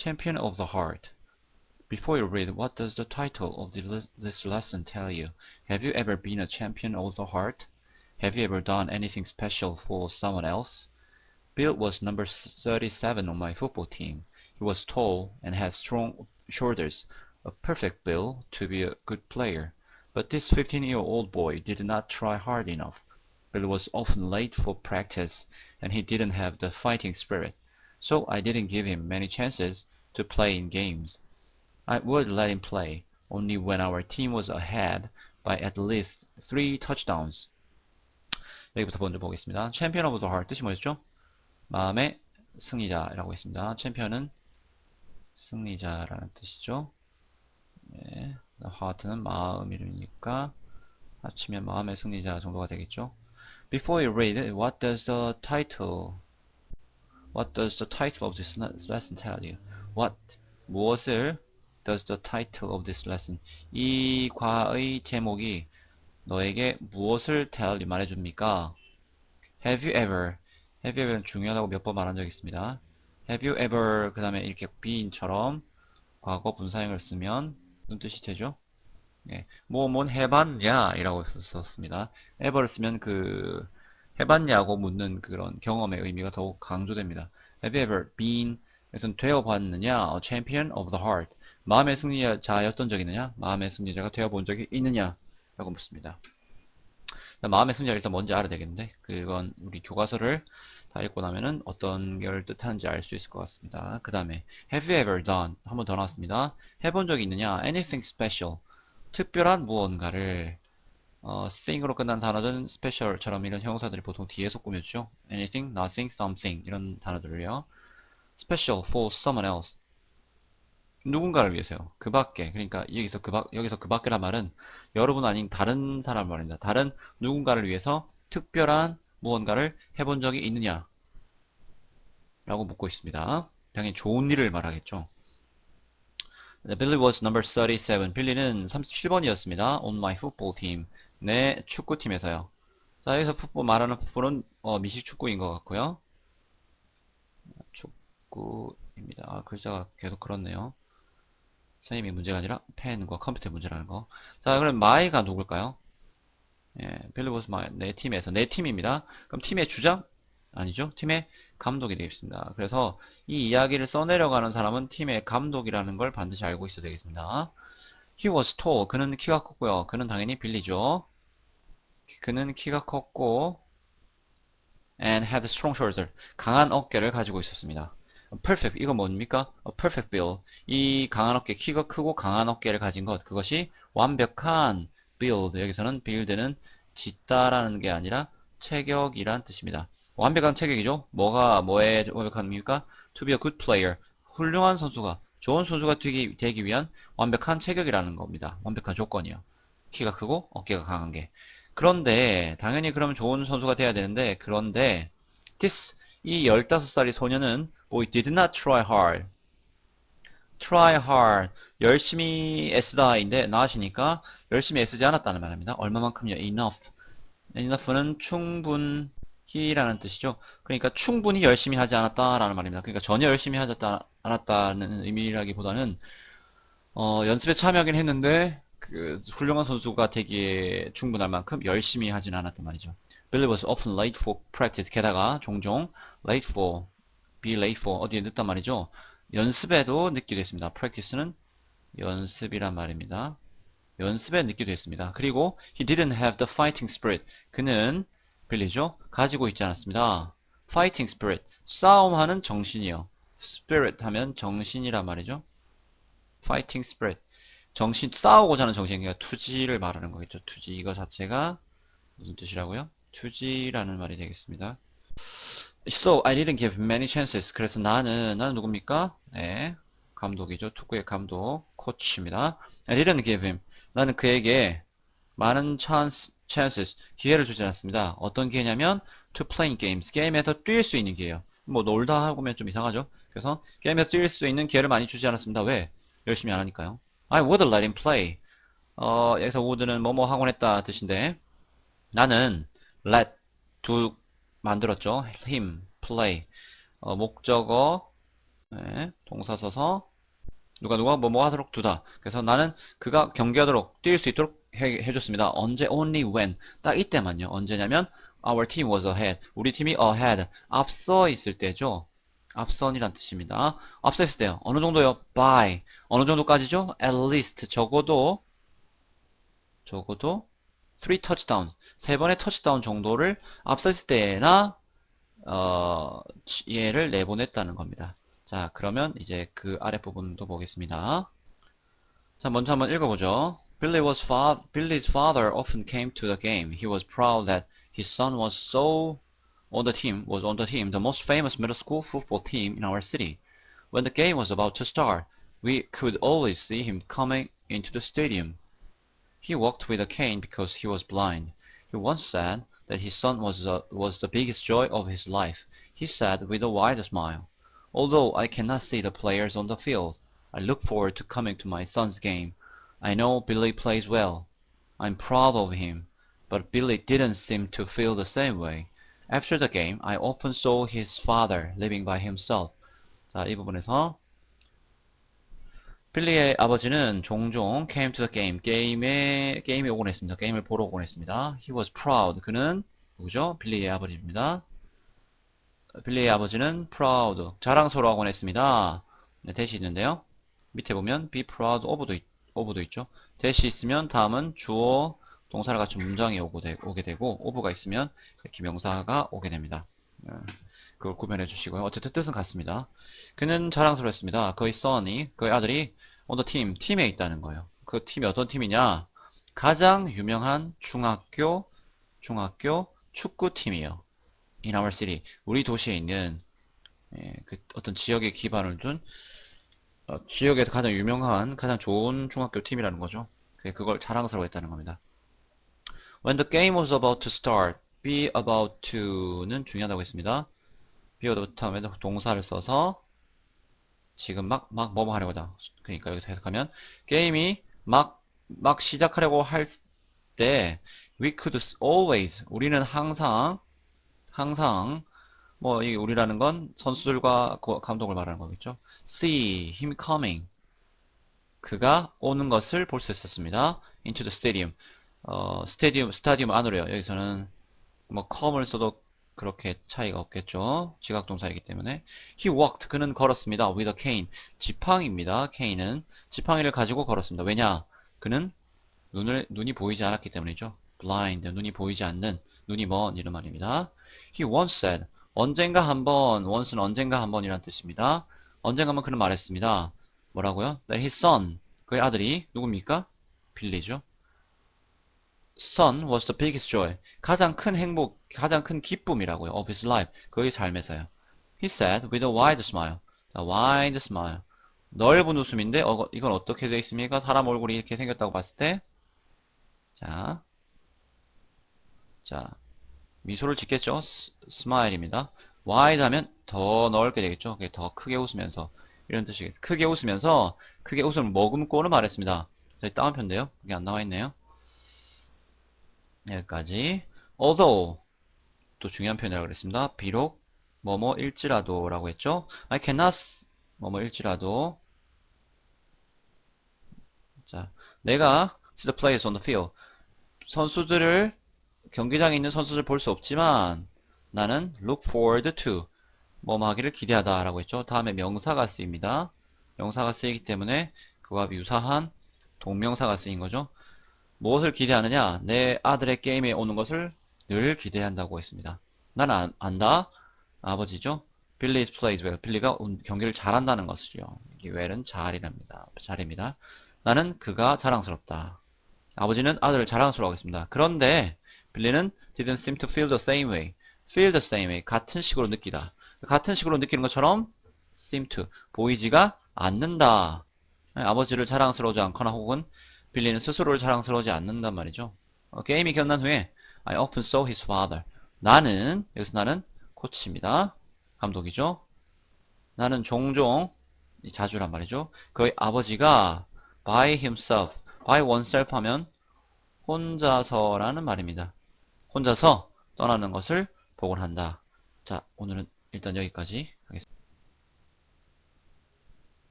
Champion of the Heart. Before you read, what does the title of this, this lesson tell you? Have you ever been a champion of the heart? Have you ever done anything special for someone else? Bill was number 37 on my football team. He was tall and had strong shoulders, a perfect build to be a good player. But this 15-year-old boy did not try hard enough. Bill was often late for practice, and he didn't have the fighting spirit. So I didn't give him many chances to play in games. I would let him play, only when our team was ahead by at least three touchdowns. 여기부터 먼저 보겠습니다. 챔피언 오브 더 뜻이 뭐였죠? 마음의 승리자라고 했습니다. 챔피언은 승리자라는 뜻이죠. 네, 하트는 마음 이름이니까 합치면 마음의 승리자 정도가 되겠죠. Before you read, what does the title What does the title of this lesson tell you? What 무엇을 does the title of this lesson 이 과의 제목이 너에게 무엇을 tell you 말해줍니까? Have you ever Have you ever 중요하다고 몇 번 말한 적 있습니다. Have you ever 그 다음에 이렇게 beein처럼 과거 분사형을 쓰면 무슨 뜻이 되죠? 예, 뭐뭔 해봤냐 이라고 썼습니다. ever를 쓰면 그 해봤냐고 묻는 그런 경험의 의미가 더욱 강조됩니다. Have you ever been 그래서 되어봤느냐? A champion of the heart. 마음의 승리자였던 적이 있느냐? 마음의 승리자가 되어본 적이 있느냐? 라고 묻습니다. 마음의 승리자 일단 뭔지 알아야 되겠는데 그건 우리 교과서를 다 읽고 나면은 어떤 걸 뜻하는지 알 수 있을 것 같습니다. 그 다음에 Have you ever done? 한 번 더 나왔습니다. 해본 적이 있느냐? Anything special. 특별한 무언가를 어, thing으로 끝난 단어들은 special처럼 이런 형용사들이 보통 뒤에서 꾸며주죠. anything, nothing, something 이런 단어들을요. special for someone else. 누군가를 위해서요. 그 밖에. 그러니까 여기서 그 밖, 여기서 그 밖에란 말은 여러분 아닌 다른 사람 말입니다. 다른 누군가를 위해서 특별한 무언가를 해본 적이 있느냐? 라고 묻고 있습니다. 당연히 좋은 일을 말하겠죠. Billy was number 37. 빌리는 37번이었습니다. On my football team. 내 축구팀에서요. 자, 여기서 풋볼 말하는 풋볼은 어, 미식 축구인 것 같고요. 축구입니다. 아, 글자가 계속 그렇네요. 선생님이 문제가 아니라 펜과 컴퓨터의 문제라는 거. 자, 그럼 마이가 누굴까요? 예, 빌리 was my 내 팀에서 내 팀입니다. 그럼 팀의 주장? 아니죠. 팀의 감독이 되겠습니다. 그래서 이 이야기를 써내려가는 사람은 팀의 감독이라는 걸 반드시 알고 있어야 되겠습니다. He was tall. 그는 키가 컸고요. 그는 당연히 빌리죠. 그는 키가 컸고 and had strong shoulder. 강한 어깨를 가지고 있었습니다. perfect. 이거 뭡니까? A perfect build. 이 강한 어깨, 키가 크고 강한 어깨를 가진 것. 그것이 완벽한 build. 여기서는 build는 짓다라는 게 아니라 체격이란 뜻입니다. 완벽한 체격이죠. 뭐가 뭐에 완벽합니까? To be a good player. 훌륭한 선수가 좋은 선수가 되기, 되기 위한 완벽한 체격이라는 겁니다. 완벽한 조건이요. 키가 크고 어깨가 강한 게. 그런데 당연히 그러면 좋은 선수가 돼야 되는데 그런데 this 이 15살의 소녀는 boy did not try hard. try hard. 열심히 애쓰다인데 not이니까 열심히 애쓰지 않았다는 말입니다. 얼마만큼요? enough. enough는 충분 히라는 뜻이죠. 그러니까 충분히 열심히 하지 않았다라는 말입니다. 그러니까 전혀 열심히 하지 않았다는 의미라기보다는 어, 연습에 참여하긴 했는데 그 훌륭한 선수가 되기에 충분할 만큼 열심히 하진 않았단 말이죠. Billy was often late for practice. 게다가 종종 late for, be late for 어디에 늦단 말이죠. 연습에도 늦기도 했습니다. practice는 연습이란 말입니다. 연습에 늦기도 했습니다. 그리고 he didn't have the fighting spirit. 그는 빌리죠? 가지고 있지 않았습니다. fighting spirit. 싸움하는 정신이요. spirit 하면 정신이란 말이죠. fighting spirit. 정신, 싸우고자 하는 정신, 그러니까 투지를 말하는 거겠죠. 투지. 이거 자체가 무슨 뜻이라고요? 투지라는 말이 되겠습니다. So, I didn't give many chances. 그래서 나는, 나는 누굽니까? 네. 감독이죠. 축구의 감독, 코치입니다. I didn't give him. 나는 그에게 많은 chance, chances, 기회를 주지 않았습니다. 어떤 기회냐면 to playing games, 게임에서 뛸 수 있는 기회요. 뭐 놀다 하고면 좀 이상하죠. 그래서 게임에서 뛸 수 있는 기회를 많이 주지 않았습니다. 왜? 열심히 안 하니까요. I would let him play. 어, 여기서 would는 뭐뭐 하곤 했다 뜻인데 나는 let 두 만들었죠. him play. 어, 목적어 네, 동사 써서 누가 누가 뭐뭐 하도록 두다. 그래서 나는 그가 경기하도록 뛸 수 있도록 해, 해줬습니다. 언제 only when 딱 이때만요. 언제냐면 our team was ahead. 우리 팀이 ahead 앞서 있을 때죠. 앞선이란 뜻입니다. 앞서 있을 때요. 어느 정도요? by 어느 정도까지죠? at least 적어도 적어도 3 touchdowns 세 번의 터치다운 정도를 앞서 있을 때나 어, 얘를 내보냈다는 겁니다. 자, 그러면 이제 그 아랫부분도 보겠습니다. 자, 먼저 한번 읽어보죠. Billy was fa Billy's father often came to the game. He was proud that his son was so on the team was on the team, the most famous middle school football team in our city. When the game was about to start, we could always see him coming into the stadium. He walked with a cane because he was blind. He once said that his son was the, was the biggest joy of his life. He said with a wide smile, Although I cannot see the players on the field, I look forward to coming to my son's game. I know Billy plays well. I'm proud of him. But Billy didn't seem to feel the same way. After the game, I often saw his father living by himself. 자, 이 부분에서 빌리의 아버지는 종종 came to the game, 게임에, 게임에 오곤 했습니다. 게임을 보러 오곤 했습니다. He was proud. 그는 누구죠? 빌리의 아버지입니다. 빌리의 아버지는 proud, 자랑스러워하곤 했습니다. 네, 대시 있는데요. 밑에 보면 be proud of도, 있, of도 있죠. 대시 있으면 다음은 주어, 동사를 갖춘 문장이 오고 되, 오게 되고 of가 있으면 이렇게 명사가 오게 됩니다. 네, 그걸 구별해 주시고요. 어쨌든 뜻은 같습니다. 그는 자랑스러웠습니다. 그의 son이, 그의 아들이 the team, 팀에 있다는 거예요. 그 팀이 어떤 팀이냐? 가장 유명한 중학교, 중학교 축구팀이에요. in our city, 우리 도시에 있는 예, 그 어떤 지역에 기반을 둔 어, 지역에서 가장 유명한 가장 좋은 중학교 팀이라는 거죠. 그- 그걸 자랑스러워했다는 겁니다. When the game was about to start, be about to는 중요하다고 했습니다. be about to 하면 동사를 써서 지금 막, 막 뭐뭐 하려고 하다. 그러니까 여기서 해석하면 게임이 막, 막 시작하려고 할 때 we could always 우리는 항상 항상 뭐 이 우리라는 건 선수들과 고- 감독을 말하는 거겠죠. See him coming 그가 오는 것을 볼 수 있었습니다. into the stadium 어 스타디움 스타디움 안으로요. 여기서는 뭐 come을 써도 그렇게 차이가 없겠죠. 지각 동사이기 때문에 he walked 그는 걸었습니다. with a cane 지팡이입니다. cane은 지팡이를 가지고 걸었습니다. 왜냐? 그는 눈을 눈이 보이지 않았기 때문이죠. blind 눈이 보이지 않는 눈이 먼 이런 말입니다. He once said 언젠가 한 번 once는 언젠가 한 번이란 뜻입니다. 언젠가 한번 그는 말했습니다. 뭐라고요? That his son 그의 아들이 누굽니까? 빌리죠. Son was the biggest joy 가장 큰 행복, 가장 큰 기쁨이라고요. Of his life 그의 삶에서요. He said with a wide smile. 자, wide smile. 넓은 웃음인데 어, 이건 어떻게 되어 있습니까? 사람 얼굴이 이렇게 생겼다고 봤을 때 자, 자, 미소를 짓겠죠? 스, 스마일입니다. Wide 하면 더 넓게 되겠죠? 더 크게 웃으면서 이런 뜻이겠어요. 크게 웃으면서 크게 웃음을 머금고는 말했습니다. 저희 다운표인데요. 그게 안 나와 있네요. 여기까지. although 또 중요한 표현이라고 그랬습니다. 비록 뭐뭐일지라도 라고 했죠. I cannot 뭐뭐일지라도 자, 내가 see the players on the field 선수들을 경기장에 있는 선수들 볼 수 없지만 나는 look forward to 뭐뭐 하기를 기대하다 라고 했죠. 다음에 명사가 쓰입니다. 명사가 쓰이기 때문에 그와 유사한 동명사가 쓰인 거죠. 무엇을 기대하느냐? 내 아들의 게임에 오는 것을 늘 기대한다고 했습니다. 나는 안, 안다. 아버지죠. 빌리 is plays well. 빌리가 운- 경기를 잘한다는 것이죠. 이 well은 잘이랍니다. 잘입니다. 나는 그가 자랑스럽다. 아버지는 아들을 자랑스러워하겠습니다. 그런데 빌리는 didn't seem to feel the same way. Feel the same way. 같은 식으로 느끼다. 같은 식으로 느끼는 것처럼 seem to 보이지가 않는다. 네, 아버지를 자랑스러워하지 않거나 혹은 빌리는 스스로를 자랑스러워하지 않는단 말이죠. 어, 게임이 끝난 후에 I often saw his father. 나는 여기서 나는 코치입니다. 감독이죠. 나는 종종 이 자주란 말이죠. 그의 아버지가 by himself, by oneself 하면 혼자서라는 말입니다. 혼자서 떠나는 것을 보곤 한다. 자, 오늘은 일단 여기까지